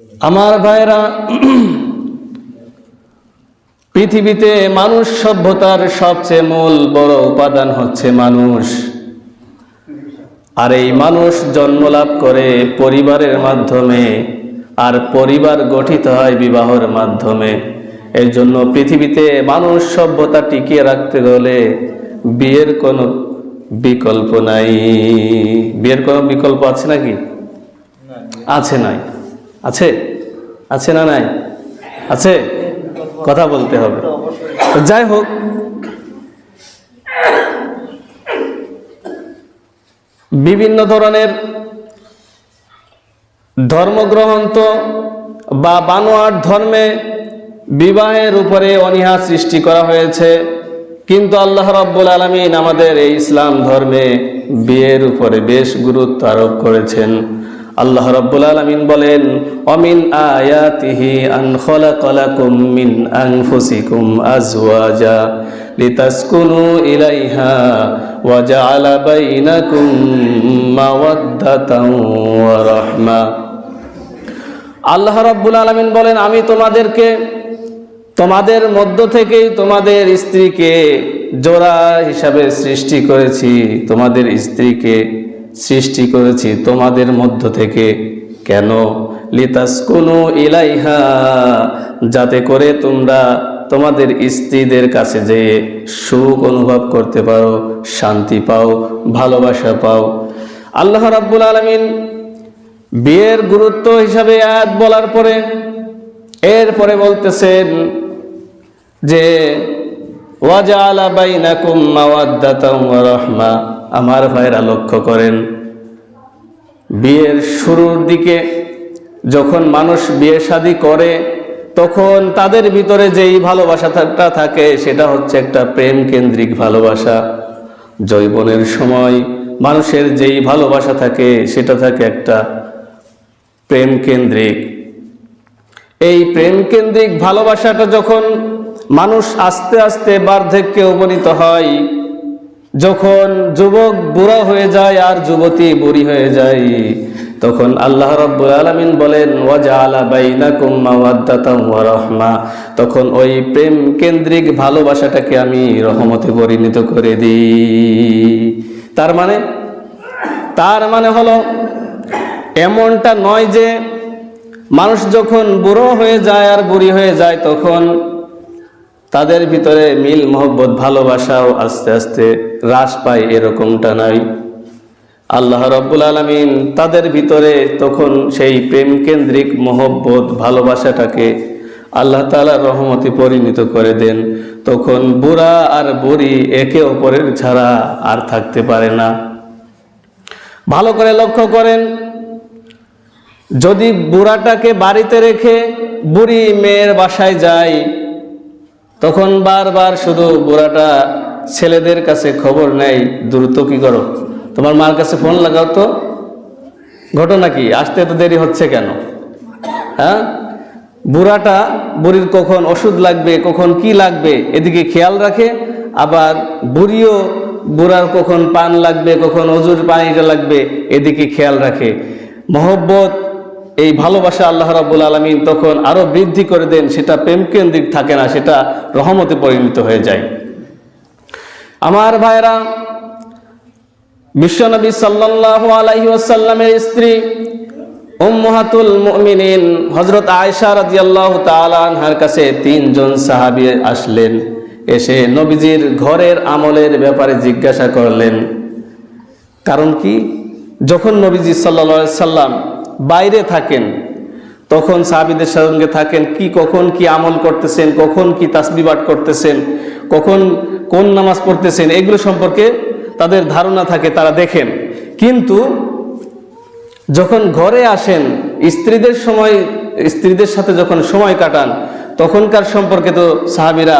আমার ভাইরা পৃথিবীতে মানুষ সভ্যতার সবচেয়ে মূল বড় উপাদান হচ্ছে মানুষ। আর এই মানুষ জন্ম লাভ করে পরিবারের মাধ্যমে আর পরিবার গঠিত হয় বিবাহের মাধ্যমে। এই জন্য পৃথিবীতে মানুষ সভ্যতা টিকিয়ে রাখতে হলে বিয়ের কোনো বিকল্প নাই। বিয়ের কোনো বিকল্প আছে নাকি? আছে নাই। আছে? আছে না নাই? আছে? কথা বলতে হবে। যাই হোক। বিভিন্ন ধরনের ধর্মগ্রন্থ বা বানোয়ার ধর্মে বিবাহের উপরে অনীহা সৃষ্টি করা হয়েছে। কিন্তু আল্লাহ রাব্বুল আলমিন আমাদের এই ইসলাম ধর্মে বিয়ের উপরে বেশ গুরুত্ব আরোপ করেছেন। আল্লাহ রাব্বুল আলামিন বলেন, অমিন আয়াতিহি আন খলাকালাকুম মিন আনফুসিকুম আজওয়াজা লিতাসকুনু ইলাইহা ওয়া জাআলা বাইনাকুম মাওয়াদ্দাতান ওয়া রাহমা। আল্লাহ রাব্বুল আলামিন বলেন, আমি তোমাদেরকে, তোমাদের মধ্য থেকেই তোমাদের স্ত্রীকে জোড়া হিসাবে সৃষ্টি করেছি। তোমাদের স্ত্রীকে সৃষ্টি করেছি তোমাদের মধ্য থেকে। কেন? লিতাসকুনু ইলাইহা, যাতে করে তোমরা তোমাদের স্ত্রীদের কাছে যে সুখ অনুভব করতে পারো, শান্তি পাও, ভালোবাসা পাও। আল্লাহ রাব্বুল আলামিন বিয়ের গুরুত্ব হিসাবে আয়াত বলার পরে, এরপরে বলতেছেন যে ওয়াজা আলা বাইনাকুম মাওয়াদ্দাতাম ওয়া রাহমা। আমার ভাইরা লক্ষ্য করেন, বিয়ের শুরুর দিকে যখন মানুষ বিয়ে শাদী করে, তখন তাদের ভিতরে যেই ভালোবাসাটা থাকে, সেটা হচ্ছে একটা প্রেম কেন্দ্রিক ভালোবাসা। জৈবনের সময় মানুষের যেই ভালোবাসা থাকে, সেটা থাকে একটা প্রেম কেন্দ্রিক এই প্রেম কেন্দ্রিক ভালোবাসাটা যখন মানুষ আস্তে আস্তে বার্ধক্যে উপনীত হয় যখন যুবক বুড়া হয়ে যায় আর যুবতী বুড়ি হয়ে যায়, তখন আল্লাহ রাব্বুল আলামিন বলেন রাহমা। তখন ওই প্রেম কেন্দ্রিক ভালোবাসাটাকে আমি রহমতে পরিণত করে দিই। তার মানে তার মানে হলো, এমনটা নয় যে মানুষ যখন বুড়ো হয়ে যায় আর বুড়ি হয়ে যায়, তখন তাদের ভিতরে মিল, মোহব্বত, ভালোবাসাও আস্তে আস্তে হ্রাস পায়, এরকমটা নাই। আল্লাহ রব্বুল আলমিন তাদের ভিতরে তখন সেই প্রেম কেন্দ্রিক মোহব্বত, ভালোবাসাটাকে আল্লাহ তালার রহমতে পরিণত করে দেন। তখন বুড়া আর বুড়ি একে অপরের ছাড়া আর থাকতে পারে না। ভালো করে লক্ষ্য করেন, যদি বুড়াটাকে বাড়িতে রেখে বুড়ি মেয়ের বাসায় যায় তখন বারবার শুধু বুড়াটা ছেলেদের কাছে খবর নেয়, দ্রুত কি করো? তোমার মার কাছে ফোন লাগাও তো। ঘটনা কি? আসতে এত দেরি হচ্ছে কেন? হ্যাঁ? বুড়াটা, বুড়ির কখন ওষুধ লাগবে, কখন কি লাগবে, এদিকে খেয়াল রাখে। আবার বুড়িও, বুড়ার কখন পান লাগবে, কখন অজুর পানিটা লাগবে, এদিকে খেয়াল রাখে। মহব্বত এই ভালোবাসা আল্লাহ রাবুল আলমিন তখন আরও বৃদ্ধি করে দেন, সেটা প্রেম কেন্দ্রিক থাকে না, সেটা রহমতে পরিণত হয়ে যায়। আমার ভাইরা বিশ্বনবী সাল্লাহ আলাইহি ওয়াসাল্লামের স্ত্রী উম্মহাতুল মুমিনিন হজরত আয়েশা রাদিয়াল্লাহু তাআলা আনহার কাছে তিনজন সাহাবী আসলেন। এসে নবীজির ঘরের আমলের ব্যাপারে জিজ্ঞাসা করলেন, কারণ কি? যখন নবীজি সাল্লা সাল্লাম বাইরে থাকেন, তখন সাহাবিদের সঙ্গে থাকেন, কি কখন কি আমল করতেছেন, কখন কি তাসবিবাট করতেছেন, কখন কোন নামাজ পড়তেছেন, এগুলো সম্পর্কে তাদের ধারণা থাকে, তারা দেখেন। কিন্তু যখন ঘরে আসেন, স্ত্রীদের সময়, স্ত্রীদের সাথে যখন সময় কাটান, তখনকার সম্পর্কে তো সাহাবিরা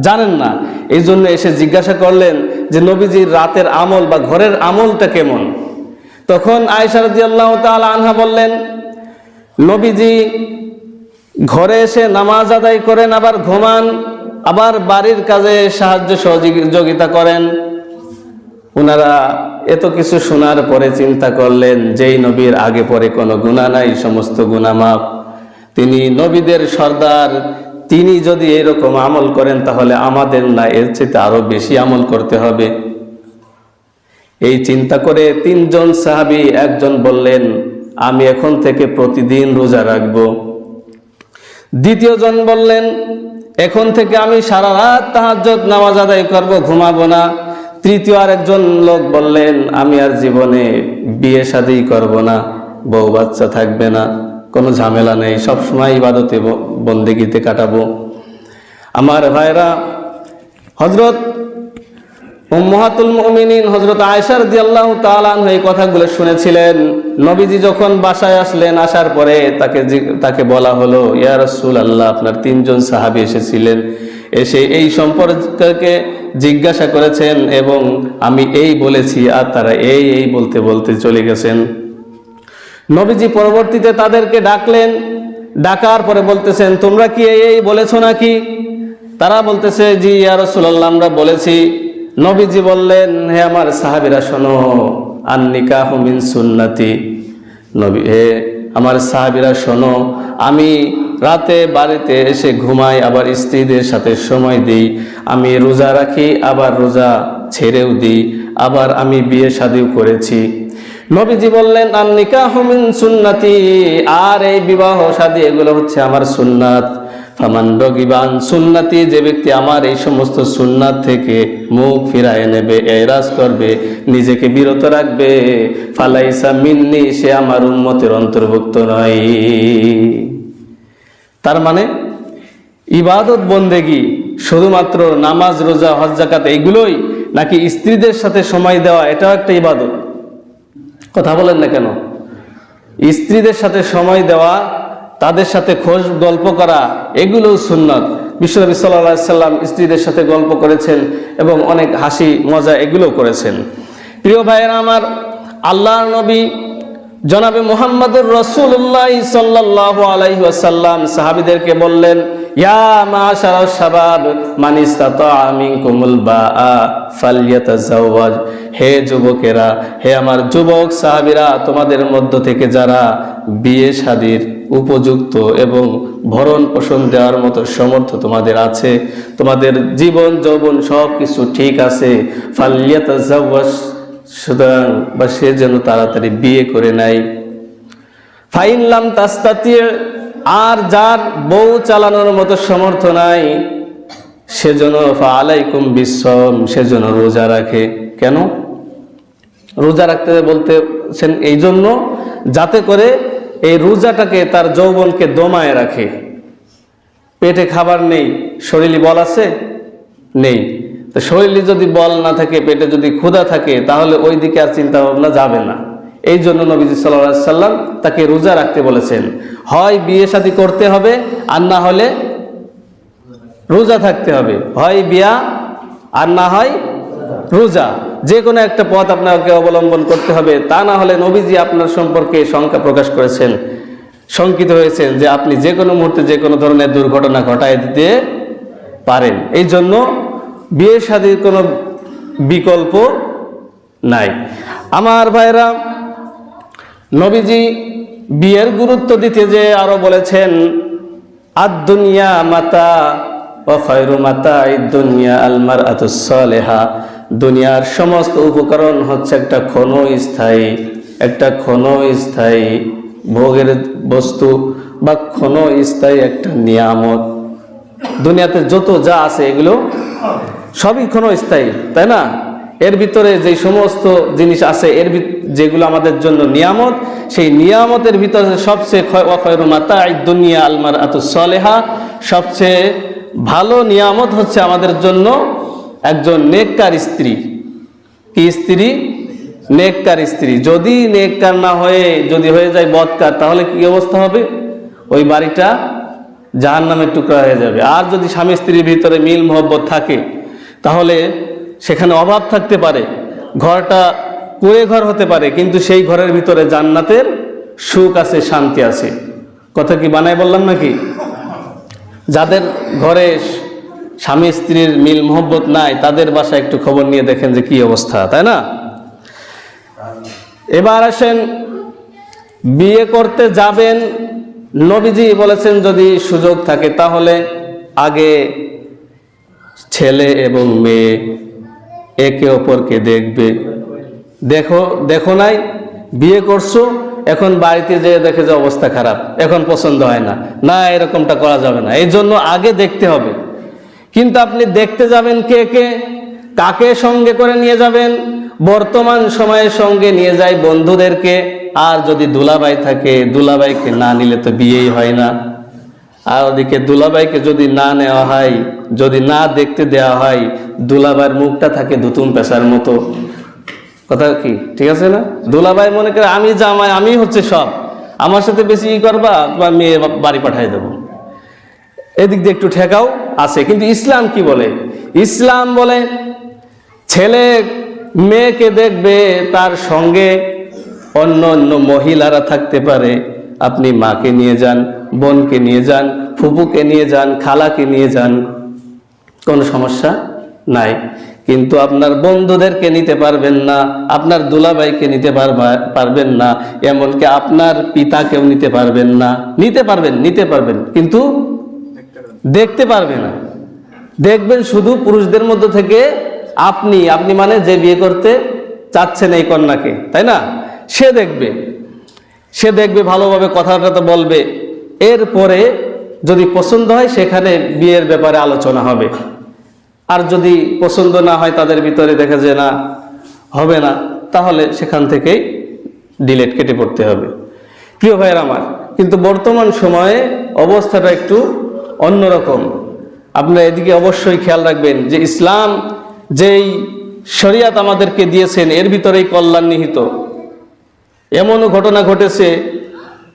জানেন না। এই জন্য এসে জিজ্ঞাসা করলেন যে, নবীজির রাতের আমল বা ঘরের আমলটা কেমন? তখন আয়সারদি আল্লাহ আনহা বললেন, নবীজি, ঘরে এসে নামাজ আদায় করেন, আবার ঘুমান, আবার বাড়ির কাজে সাহায্য সহযোগিতা করেন। ওনারা এত কিছু শোনার পরে চিন্তা করলেন, যেই নবীর আগে পরে কোনো গুণা নাই, সমস্ত গুণা মাপ তিনি নবীদের সর্দার, তিনি যদি এরকম আমল করেন, তাহলে আমাদের না, এর চেয়ে আরও বেশি আমল করতে হবে। এই চিন্তা করে তিনজন সাহাবী একজন বললেন, আমি এখন থেকে প্রতিদিন রোজা রাখব। দ্বিতীয় জন বললেন, এখন থেকে আমি সারা রাত তাহাজ্জুদ নামাজ আদায় করব, ঘুমাবো না। তৃতীয় আরেকজন লোক বললেন, আমি আর জীবনে বিয়ে শাদী করব না, বউ বাচ্চা থাকবে না, কোনো ঝামেলা নেই সবসময় ইবাদতে বন্দেগিতে কাটাবো। আমার ভাইরা হজরত উম্মাহাতুল মুমিনিন হযরত আয়েশা রাদিয়াল্লাহু তাআলা আনহা এই কথাগুলো শুনেছিলেন। নবীজি যখন বাসায় আসলেন, আসার পরে তাকে তাকে বলা হলো, ইয়া রাসূলুল্লাহ, আপনার তিনজন সাহাবী এসেছিলেন। এসে এই সম্পর্কে জিজ্ঞাসা করেছেন এবং আমি এই বলেছি, আর তারা এই এই বলতে বলতে চলে গেছেন। নবীজি পরবর্তীতে তাদেরকে ডাকলেন। ডাকার পরে বলতেছেন, তোমরা কি এই বলেছ নাকি? তারা বলতেছে, জি, ইয়া রাসূলুল্লাহ, আমরা বলেছি। নবীজি বললেন, হে আমার সাহাবীরা, শোনো আন নিকাহু মিন সুন্নতি। নবী হে আমার সাহাবীরা, শোনো, আমি রাতে বাড়িতে এসে ঘুমাই, আবার স্ত্রীদের সাথে সময় দিই। আমি রোজা রাখি, আবার রোজা ছেড়েও দিই, আবার আমি বিয়ে শাদিও করেছি। নবীজি বললেন আর নিকাহ মিন সুন্নাতি, আর এই বিবাহ শাদী, এগুলো হচ্ছে আমার সুন্নাত। ফামান রগিবান সুন্নাতি, যে ব্যক্তি আমার এই সমস্ত সুন্নাত থেকে মুখ ফিরায় নেবে, এরাজ করবে, নিজেকে বিরত রাখবে, ফালাইসা মিন্নি, সে আমার উন্মতের অন্তর্ভুক্ত নয়। তার মানে ইবাদত বন্দেগি, শুধুমাত্র নামাজ, রোজা, হজ জাকাত এইগুলোই নাকি স্ত্রীদের সাথে সময় দেওয়া, এটাও একটা ইবাদত? কথা বলেন না কেন? স্ত্রীদের সাথে সময় দেওয়া তাদের সাথে খোঁজ গল্প করা এগুলো সুন্নত। বিশ্বনবী সাল্লাহ সাল্লাম স্ত্রীদের সাথে গল্প করেছেন এবং অনেক হাসি, মজা এগুলো করেছেন। প্রিয় ভাইয়েরা আমার আল্লাহ নবী জনাবে মোহাম্মদুর রসুল্লাহ সাল্লাহ আলাইহি ওয়াসাল্লাম সাহাবিদেরকে বললেন হে যুবকেরা, হে আমার যুবক সাহাবীরা, তোমাদের মধ্য থেকে যারা বিয়ে শাদীর উপযুক্ত এবং ভরণ পোষণ দেওয়ার মতো সমর্থ তোমাদের আছে। তোমাদের জীবন, যৌবন সব কিছু ঠিক আছে। সুতরাং বা সে যেন তাড়াতাড়ি বিয়ে করে নেয়। ফাইনলাম তাস্তাতি আর যার বউ চালানোর মতো সমর্থ নাই সেজন্য আলাইকুম বিশ্বম সেজন্য রোজা রাখে। কেন? রোজা রাখতে বলতেছেন এই জন্য যাতে করে এই রোজাটাকে তার যৌবনকে দমায় রাখে। পেটে খাবার নেই, শরীরে বল আছে? নেই। তো শরীরে যদি বল না থাকে, পেটে যদি ক্ষুধা থাকে, তাহলে ওই দিকে আর চিন্তা ভাবনা যাবে না। এই জন্য নবীজি সাল্লাহ সাল্লাম তাকে রোজা রাখতে বলেছেন। হয় বিয়ে শাদী করতে হবে, আর না হলে রোজা থাকতে হবে। হয় বিয়া, আর না হয় রোজা। যে কোনো একটা পথ আপনাকে অবলম্বন করতে হবে। তা না হলে নবীজি আপনার সম্পর্কে শঙ্কা প্রকাশ করেছেন, শঙ্কিত হয়েছেন যে আপনি যে কোনো মুহূর্তে যে কোনো ধরনের দুর্ঘটনা ঘটায় দিতে পারেন। এই জন্য বিয়ে শাদীর কোনো বিকল্প নাই। আমার ভাইরা নবীজি বিয়ের গুরুত্ব দিতে যে আরও বলেছেন আদুনিয়া মাতা ও খয়রু মাতা দুনিয়া আলমার আতুসলেহা দুনিয়ার সমস্ত উপকরণ হচ্ছে একটা ক্ষণ স্থায়ী একটা ক্ষণ স্থায়ী ভোগের বস্তু বা ক্ষণ স্থায়ী একটা নিয়ামত। দুনিয়াতে যত যা আছে এগুলো সবই ক্ষণস্থায়ী, তাই না? এর ভিতরে যে সমস্ত জিনিস আছে, এর যেগুলো আমাদের জন্য নিয়ামত, সেই নিয়ামতের ভিতরে সবচেয়ে মাতা দুনিয়া আলমার আত সলেহা। সবচেয়ে ভালো নিয়ামত হচ্ছে আমাদের জন্য একজন নেককার স্ত্রী। কি স্ত্রী? নেককার স্ত্রী। যদি নেককার না হয়ে, যদি হয়ে যায় বদকার তাহলে কি অবস্থা হবে? ওই বাড়িটা জাহান নামের টুকরা হয়ে যাবে। আর যদি স্বামী স্ত্রীর ভিতরে মিল মোহব্বত থাকে, তাহলে সেখানে অভাব থাকতে পারে। ঘরটা কুড়ে ঘর হতে পারে, কিন্তু সেই ঘরের ভিতরে জান্নাতের সুখ আছে, শান্তি আছে। কথা কি বানায় বললাম নাকি? যাদের ঘরে স্বামী স্ত্রীর মিল মোহব্বত নাই, তাদের বাসায় একটু খবর নিয়ে দেখেন যে কি অবস্থা, তাই না? এবার আসেন, বিয়ে করতে যাবেন, নবীজি বলেছেন যদি সুযোগ থাকে তাহলে আগে ছেলে এবং মেয়ে একে অপরকে দেখবে। দেখো দেখো নাই, বিয়ে করছ, এখন বাড়িতে যেয়ে দেখে যে অবস্থা খারাপ, এখন পছন্দ হয় না না এরকমটা করা যাবে না এই জন্য আগে দেখতে হবে। কিন্তু আপনি দেখতে যাবেন কে কে, কাকে সঙ্গে করে নিয়ে যাবেন, বর্তমান সময়ের সঙ্গে নিয়ে যায় বন্ধুদেরকে, আর যদি দুলাবাই থাকে দুলাবাইকে না নিলে তো বিয়েই হয় না। আর ওদিকে দুলাবাইকে যদি না নেওয়া হয়, যদি না দেখতে দেওয়া হয় দুলাবাইয়ের মুখটা থাকে দুতুম পেশার মতো। কথা কি, ঠিক আছে না? দুলাভাই মনে করে, আমি জামাই, আমি হচ্ছে সব। আমার সাথে বেশি ই করবা, বা মেয়ে বাড়ি পাঠাই দেবো। এদিক দিয়ে একটু ঠেকাও। আছে। কিন্তু ইসলাম কি বলে? ইসলাম বলে, ছেলে মেয়েকে দেখবে তার সঙ্গে অন্য অন্য মহিলারা থাকতে পারে। আপনি মাকে নিয়ে যান, বোনকে নিয়ে যান, ফুপুকে নিয়ে যান, খালাকে নিয়ে যান, কোনো সমস্যা নাই। কিন্তু আপনার বন্ধুদেরকে নিতে পারবেন না, আপনার দুলাভাইকে নিতে পারবা- পারবেন না, এমনকি আপনার পিতাকেও নিতে পারবেন না। নিতে পারবেন নিতে পারবেন, কিন্তু দেখতে পারবে না। দেখবেন শুধু পুরুষদের মধ্যে থেকে আপনি আপনি মানে যে বিয়ে করতে চাচ্ছেন এই কন্যাকে, তাই না? সে দেখবে। সে দেখবে, ভালোভাবে কথাটা তো বলবে। এরপরে যদি পছন্দ হয়, সেখানে বিয়ের ব্যাপারে আলোচনা হবে। আর যদি পছন্দ না হয়, তাদের ভিতরে দেখা যায় না, হবে না, তাহলে সেখান থেকেই ডিলেট কেটে পড়তে হবে। প্রিয় ভাইয়ের আমার, কিন্তু বর্তমান সময়ে অবস্থাটা একটু অন্যরকম। আপনারা এদিকে অবশ্যই খেয়াল রাখবেন যে ইসলাম যেই শরিয়াত আমাদেরকে দিয়েছেন এর ভিতরেই কল্যাণ নিহিত। এমনও ঘটনা ঘটেছে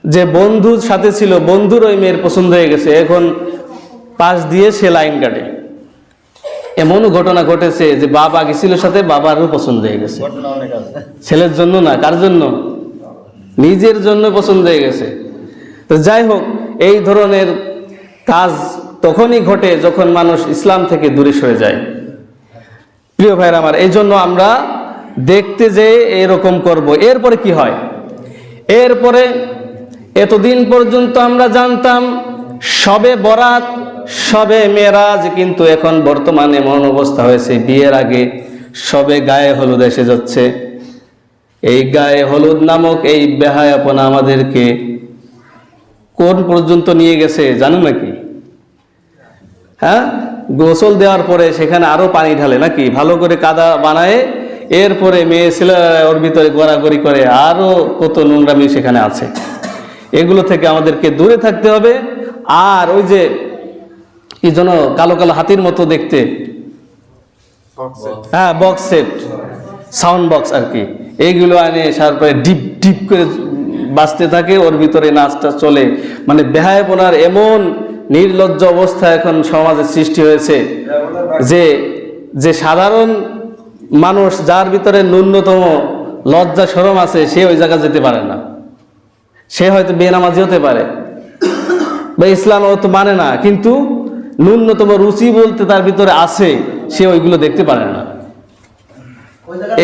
যে বন্ধুর সাথে ছিল বন্ধুর ওই মেয়ের পছন্দ হয়ে গেছে এখন পাশ দিয়ে সে লাইন কাটে। এমনও ঘটনা ঘটেছে যে বাবা গেছিল সাথে বাবারও পছন্দ হয়ে গেছে। ছেলের জন্য না কার জন্য? নিজের জন্য পছন্দ হয়ে গেছে। তো যাই হোক এই ধরনের কাজ তখনই ঘটে যখন মানুষ ইসলাম থেকে দূরে সরে যায়। প্রিয় ভাইরা আমার এই জন্য আমরা দেখতে যে এরকম করব। এরপরে কি হয়? এরপরে এতদিন পর্যন্ত আমরা জানতাম, সবে বরাত, সবে মেরাজ, কিন্তু এখন বর্তমানে এমন অবস্থা হয়েছে, বিয়ের আগে সবে গায়ে হলুদ এসে যাচ্ছে। এই গায়ে হলুদ নামক এই বেহায়াপনা আমাদেরকে কোন পর্যন্ত নিয়ে গেছে, জানো নাকি? হ্যাঁ? গোসল দেওয়ার পরে সেখানে আরও পানি ঢালে নাকি? ভালো করে কাদা বানায় এরপরে মেয়ে ছেলে ওর ভিতরে গড়াগড়ি করে আরও কত নোংরামি সেখানে আছে। এগুলো থেকে আমাদেরকে দূরে থাকতে হবে। আর ওই যে কি যেন কালো কালো হাতির মতো দেখতে। হ্যাঁ বক্স সেট সাউন্ড বক্স আর কি। এইগুলো আনে তারপরে ডিপ ডিপ করে বাঁচতে থাকে ওর ভিতরে নাচটা চলে। মানে বেহায়পনার এমন নির্লজ্জ অবস্থা এখন সমাজে সৃষ্টি হয়েছে। যে যে সাধারণ মানুষ যার ভিতরে ন্যূনতম লজ্জা সরম আছে, সে ওই জায়গা যেতে পারে না। সে হয়তো বেনামাজি হতে পারে বা ইসলাম ও তো মানে না, কিন্তু ন্যূনতম রুচি বলতে তার ভিতরে আছে, সে ওইগুলো দেখতে পারে না।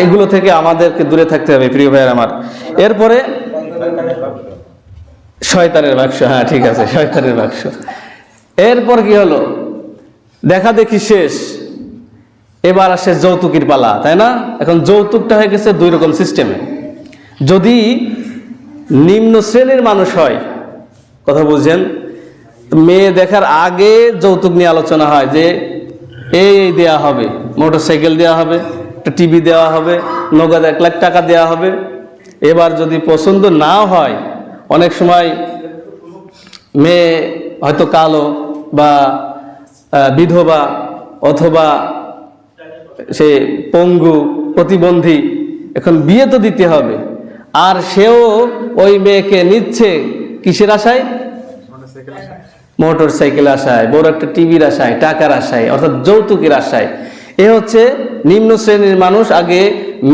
এগুলো থেকে আমাদেরকে দূরে থাকতে হবে, প্রিয় ভাইয়ের আমার। এরপরে, শয়তানের বাক্স হ্যাঁ ঠিক আছে, শয়তানের বাক্স। এরপর কি হলো? দেখা দেখি শেষ। এবার আসে যৌতুকের পালা, তাই না? এখন যৌতুকটা হয়ে গেছে দুই রকম সিস্টেমে যদি নিম্ন শ্রেণির মানুষ হয়, কথা বুঝছেন? মেয়ে দেখার আগে যৌতুক নিয়ে আলোচনা হয় যে, এই দেওয়া হবে মোটর সাইকেল দেওয়া হবে, একটা টিভি দেওয়া হবে, নগদ এক লাখ টাকা দেওয়া হবে। এবার যদি পছন্দ না হয়, অনেক সময় মেয়ে হয়তো কালো বা বিধবা অথবা সে পঙ্গু, প্রতিবন্ধী, এখন বিয়ে তো দিতে হবে। আর সেও ওই মেয়েকে নিচ্ছে কিসের আশায়? মোটর সাইকেল আশায়, বড় একটা টিভির আশায়, টাকার আশায়, অর্থাৎ যৌতুকের আশায়। এ হচ্ছে নিম্ন শ্রেণির মানুষ, আগে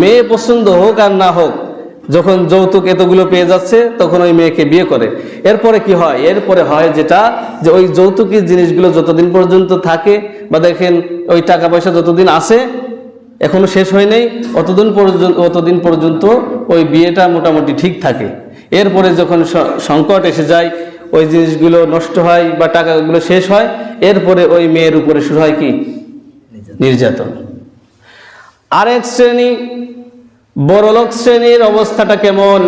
মেয়ে পছন্দ হোক আর না হোক। যখন যৌতুক এতগুলো পেয়ে যাচ্ছে, তখন ওই মেয়েকে বিয়ে করে। এরপরে কি হয়? এরপরে হয় যেটা, যে ওই যৌতুকের জিনিসগুলো যতদিন পর্যন্ত থাকে, বা দেখেন ওই টাকা পয়সা যতদিন আসে এখনও শেষ হয় নাই, অতদিন পর্যন্ত অতদিন পর্যন্ত ওই বিয়েটা মোটামুটি ঠিক থাকে। এরপরে যখন সংকট এসে যায়, ওই জিনিসগুলো নষ্ট হয় বা টাকাগুলো শেষ হয়, এরপরে ওই মেয়ের উপরে শুরু হয় কি? নির্যাতন। আরেক শ্রেণি বড়লোক শ্রেণির অবস্থাটা কেমন?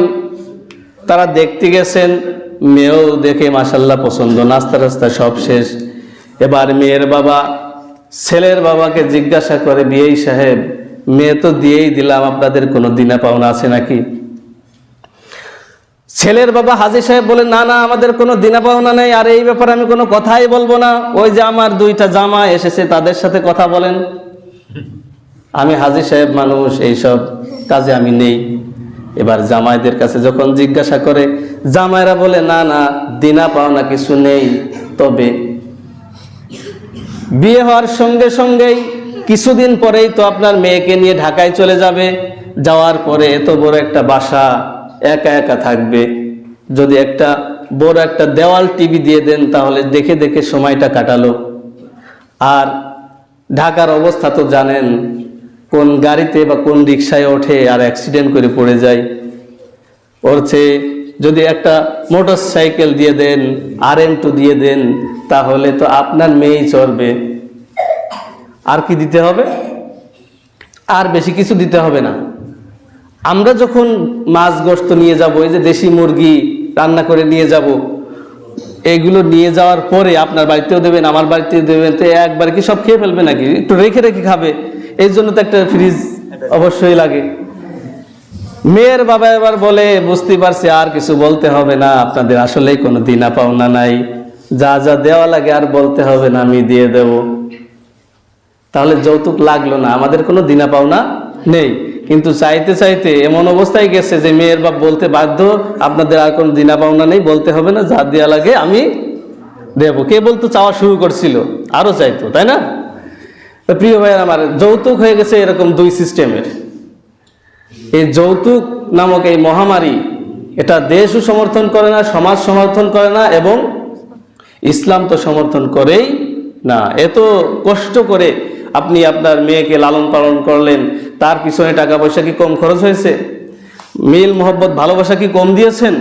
তারা দেখতে গেছেন, মেয়েও দেখে মাসাল্লাহ পছন্দ, নাস্তা রাস্তা সব শেষ। এবার মেয়ের বাবা, ছেলের বাবাকে জিজ্ঞাসা করে বিয়েই সাহেব, মেয়ে তো দিয়েই দিলাম, আপনাদের কোনো দিনা পাওনা আছে নাকি? ছেলের বাবা হাজি সাহেব বলে, না না, আমাদের কোনো দিনা পাওনা নেই, আর এই ব্যাপারে আমি কোনো কথাই বলব না। ওই যে আমার দুইটা জামা এসেছে, তাদের সাথে কথা বলেন। আমি হাজি সাহেব মানুষ, এইসব কাজে আমি নেই। এবার জামাইদের কাছে যখন জিজ্ঞাসা করে, জামাইরা বলে, না না, দিনা পাওনা কিছু নেই। তবে বিয়ে হওয়ার সঙ্গে সঙ্গেই কিছুদিন পরেই তো আপনার মেয়েকে নিয়ে ঢাকায় চলে যাবে। যাওয়ার পরে এত বড় একটা বাসা, একা একা থাকবে। যদি একটা বড় একটা দেওয়াল টিভি দিয়ে দেন, তাহলে দেখে দেখে সময়টা কাটালো। আর ঢাকার অবস্থা তো জানেন কোন গাড়িতে বা কোন রিক্সায় ওঠে আর অ্যাক্সিডেন্ট করে পড়ে যায়। ওর চেয়ে যদি একটা মোটর সাইকেল দিয়ে দেন আর এন টু দিয়ে দেন, তাহলে তো আপনার মেয়েই চড়বে আর কি দিতে হবে? আর বেশি কিছু দিতে হবে না। আমরা যখন মাছ গোস্ত নিয়ে যাব, এই যে দেশি মুরগি রান্না করে নিয়ে যাব, এগুলো নিয়ে যাওয়ার পরে আপনার বাড়িতেও দেবেন, আমার বাড়িতেও দেবেন, তো একবার কি সব খেয়ে ফেলবে নাকি? একটু রেখে রেখে খাবে। এই জন্য তো একটা ফ্রিজ অবশ্যই লাগে। মেয়ের বাবা এবার বলে, বুঝতে পারছি, আর কিছু বলতে হবে না। আপনাদের আসলেই কোনো দিনা পাওনা নাই। যা যা দেওয়া লাগে আর বলতে হবে না, আমি দিয়ে দেব। তাহলে যৌতুক লাগল না। আমাদের কোনো দিনা পাওনা নেই। কিন্তু চাইতে চাইতে এমন অবস্থায় গেছে যে মেয়ের বাপ বলতে বাধ্য, আপনাদের আর কোনো দিনা পাওনা নেই, বলতে হবে না, যা দেওয়া লাগে আমি দেবো। কে বলতো চাওয়া শুরু করছিল আরও চাইতো, তাই না? তো প্রিয় ভাইয়ের আমার, যৌতুক হয়ে গেছে এরকম দুই সিস্টেমের। এই যৌতুক নামক এই মহামারী এটা দেশও সমর্থন করে না, সমাজ সমর্থন করে না এবং ইসলাম তো সমর্থন করেই না। এত কষ্ট করে আপনি আপনার মেয়েকে লালন পালন করলেন, তার পিছনে টাকা পয়সা কি কম খরচ হয়েছে? মিল, মোহব্বত, ভালোবাসা কি কম দিয়েছেন?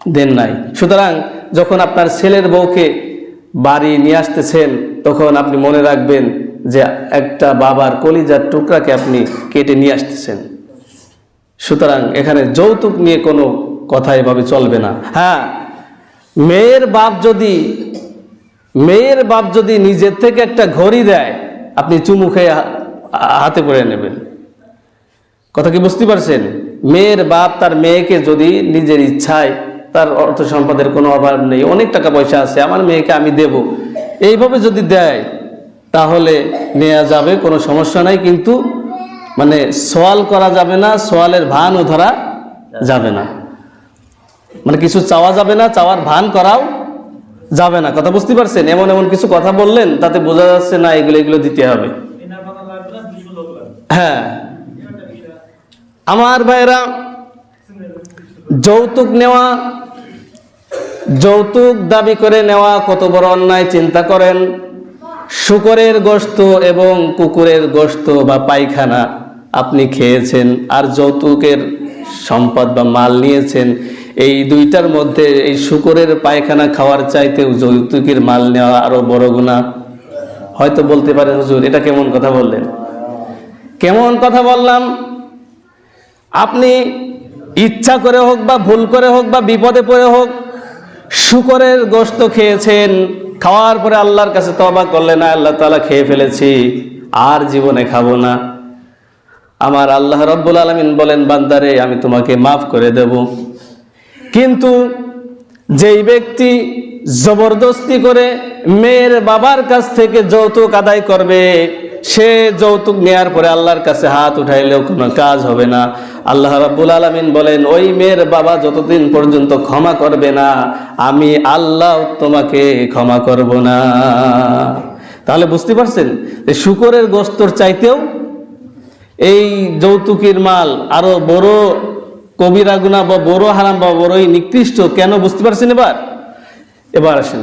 দেন নাই। সুতরাং যখন আপনার ছেলের বউকে বাড়ি নিয়ে আসতেছেন, তখন আপনি মনে রাখবেন যে একটা বাবার কলিজার টুকরাকে আপনি কেটে নিয়ে আসতেছেন। সুতরাং এখানে যৌতুক নিয়ে কোনো কথা এভাবে চলবে না। হ্যাঁ মেয়ের বাপ যদি, মেয়ের বাপ যদি নিজের থেকে একটা ঘড়ি দেয়, আপনি চুমু খেয়ে হাতে করে নেবেন। কথা কি বুঝতে পারছেন? মেয়ের বাপ তার মেয়েকে যদি নিজের ইচ্ছায়, তার অর্থ সম্পদের কোনো অভাব নেই, অনেক টাকা পয়সা আছে, আমার মেয়েকে আমি দেব। এইভাবে যদি দেয় তাহলে নেওয়া যাবে, কোনো সমস্যা নাই, কিন্তু মানে সোয়াল করা যাবে না, সোয়ালের ভানও ধরা যাবে না। মানে কিছু চাওয়া যাবে না, চাওয়ার ভান করাও যাবে না। কথা বুঝতে পারছেন? এমন এমন কিছু কথা বললেন, তাতে বোঝা যাচ্ছে, না, এগুলো এগুলো দিতে হবে। হ্যাঁ। আমার ভাইরা যৌতুক নেওয়া, যৌতুক দাবি করে নেওয়া কত বড় অন্যায়, চিন্তা করেন। শুকরের গোস্ত এবং কুকুরের গোস্ত বা পায়খানা আপনি খেয়েছেন আর যৌতুকের সম্পদ বা মাল নিয়েছেন, এই দুইটার মধ্যে এই শুকরের পায়খানা খাওয়ার চাইতেও যৌতুকের মাল নেওয়া আরও বড় গুণা হয়তো বলতে পারেন, হুজুর, এটা কেমন কথা বললেন? কেমন কথা বললাম? আপনি ইচ্ছা করে হোক বা ভুল করে হোক বা বিপদে পড়ে হোক, শুকরের গোস্ত খেয়েছেন খাওয়ার পরে আল্লাহর কাছে তবা করলে না আল্লাহ তালা খেয়ে ফেলেছি, আর জীবনে খাব না। আমার আল্লাহ রব্বুল আলমিন বলেন, বান্দারে, আমি তোমাকে মাফ করে দেব। কিন্তু যেই ব্যক্তি জবরদস্তি করে মেয়ের বাবার কাছ থেকে যৌতুক আদায় করবে সে যৌতুক নেয়ার পরে আল্লাহর কাছে হাত উঠাইলেও কোনো কাজ হবে না। আল্লাহ রাব্বুল আলামিন বলেন, ওই মেয়ের বাবা যতদিন পর্যন্ত ক্ষমা করবে না, আমি আল্লাহ তোমাকে ক্ষমা করব না। তাহলে বুঝতে পারছেন যে শুকরের গোস্তর চাইতেও এই যৌতুকের মাল আরও বড় কবিরা গুণা বা বড় হারাম বা বড়ই নিকৃষ্ট, কেন বুঝতে পারছেন এবার? এবার আসেন।